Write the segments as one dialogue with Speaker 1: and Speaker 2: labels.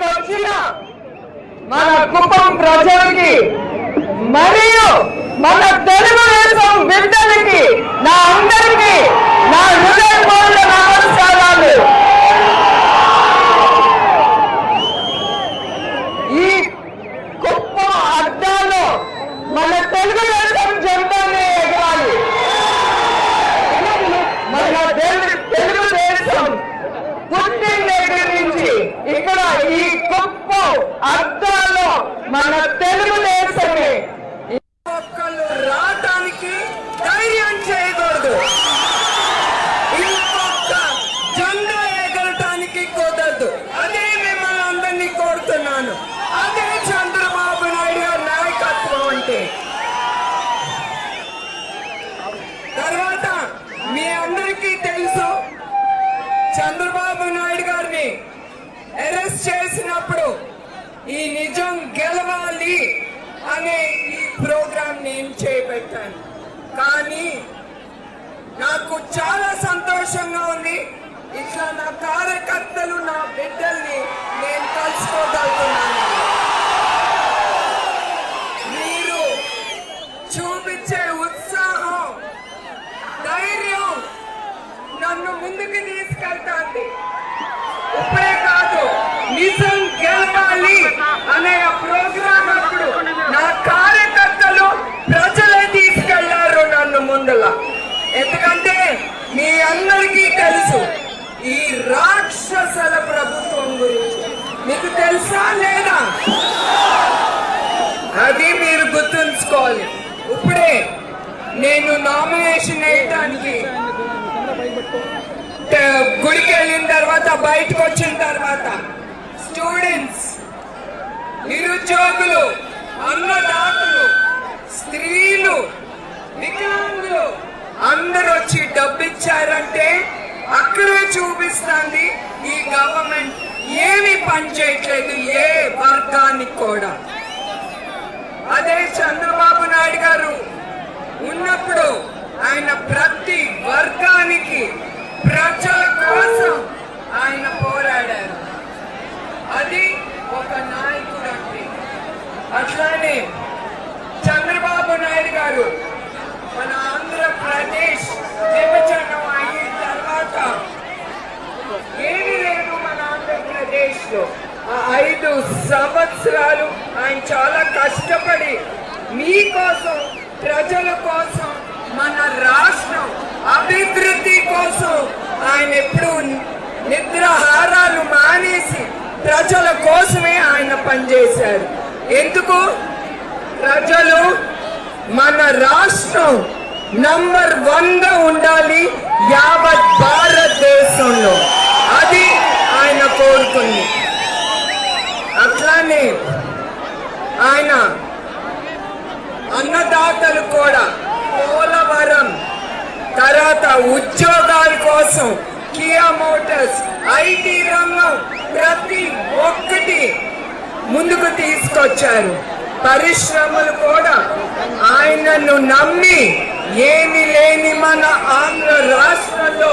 Speaker 1: ఇక్కడికి వచ్చిన మన కుప్పం ప్రజలకి మరియు ఇక్కడ ఈ గొప్ప అర్థాల్లో మన తెలుగుదేశమే. ఒక్కళ్ళు రావటానికి ధైర్యం చేయకూడదు. ఇంకొక జెండా ఎగరటానికి కుదరదు. అదే మిమ్మల్ని అందరినీ కోరుతున్నాను. అదే చంద్రబాబు నాయుడు గారి నాయకత్వం అంటే. తర్వాత మీ అందరికీ తెలుసు చంద్రబాబు నాయుడు గారిని అరెస్ట్ చేసినప్పుడు ఈ నిజం గెలవాలి అనే ఈ ప్రోగ్రాం నేను చేపట్టాను. కానీ నాకు చాలా సంతోషంగా ఉంది. ఇట్లా నా కార్యకర్తలు నా బిడ్డల్ని నేను కలుసుకోగలుగుతున్నాను. మీరు చూపించే ఉత్సాహం ధైర్యం నన్ను ముందుకు తీసుకెళ్తాంది ఇప్పుడే కాదు నిజం గెలవాలి అనే ఆ ప్రోగ్రాం అప్పుడు నా కార్యకర్తలు ప్రజలే తీసుకెళ్ళారు నన్ను ముందల ఎందుకంటే మీ అందరికీ తెలుసు ఈ రాక్షసల ప్రభుత్వం గురించి. మీకు తెలుసా లేదా? అది మీరు గుర్తుంచుకోవాలి. ఇప్పుడే నేను నామినేషన్ వేయడానికి గుడికి వెళ్ళిన తర్వాత బయటకు వచ్చిన తర్వాత స్టూడెంట్స్ నిరుద్యోగులు ఏమి పని చేయట్లేదు ఏ వర్గానికి కూడా. అదే చంద్రబాబు నాయుడు గారు ఉన్నప్పుడు ఆయన ప్రతి వర్గానికి ప్రజా కోసం ఆయన పోరాడారు అది ఒక నాయకుడు అంటే అట్లానే చంద్రబాబు నాయుడు గారు మన ఆంధ్రప్రదేశ్ విభజన అయిన తర్వాత ఏమీ లేదు మన ఆంధ్రప్రదేశ్ లో ఆ ఐదు సంవత్సరాలు ఆయన చాలా కష్టపడి మీకోసం ప్రజల కోసం మన రాష్ట్రం అభివృద్ధి కోసం ఆయన ఎప్పుడు నిద్రహారాలు మానేసి ప్రజల కోసమే ఆయన పనిచేశారు. ఎందుకు? ప్రజలు మన రాష్ట్రం నంబర్ వన్గా ఉండాలి యావత్ భారతదేశంలో. అది ఆయన కోరుకుంది అట్లానే ఆయన అన్నదాతలు కూడా పోలవరం తర్వాత ఉద్యోగాల కోసం కియా మోటార్స్ ఐటీ రంగం ప్రతి ఒక్కటి ముందుకు తీసుకొచ్చారు. పరిశ్రమలు కూడా ఆయనను నమ్మి ఏమి లేని మన ఆంధ్ర రాష్ట్రంలో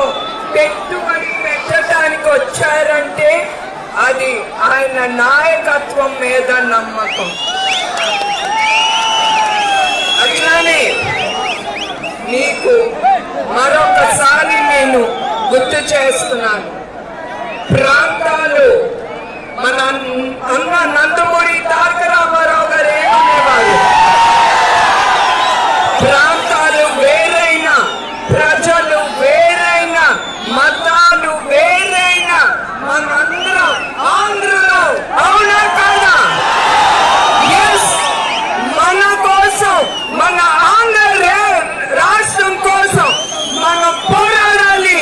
Speaker 1: పెట్టుబడి పెట్టడానికి వచ్చారని ఆయన నాయకత్వం మీద నమ్మకం. అట్లానే మీకు మరొకసారి నేను గుర్తు చేస్తున్నాను. ప్రాంతాలు మన అన్న నందమూరి తారక రామారావు గారు ఏమనేవారు ప్రాంతాలు వేరైనా ప్రజలు వేరైనా మతాలు వేరైనా మనందరం ఆంధ్రలో అవునా కాదా ఎస్ మన కోసం మన ఆంధ్ర రా- రాష్ట్రం కోసం మనం పోరాడాలి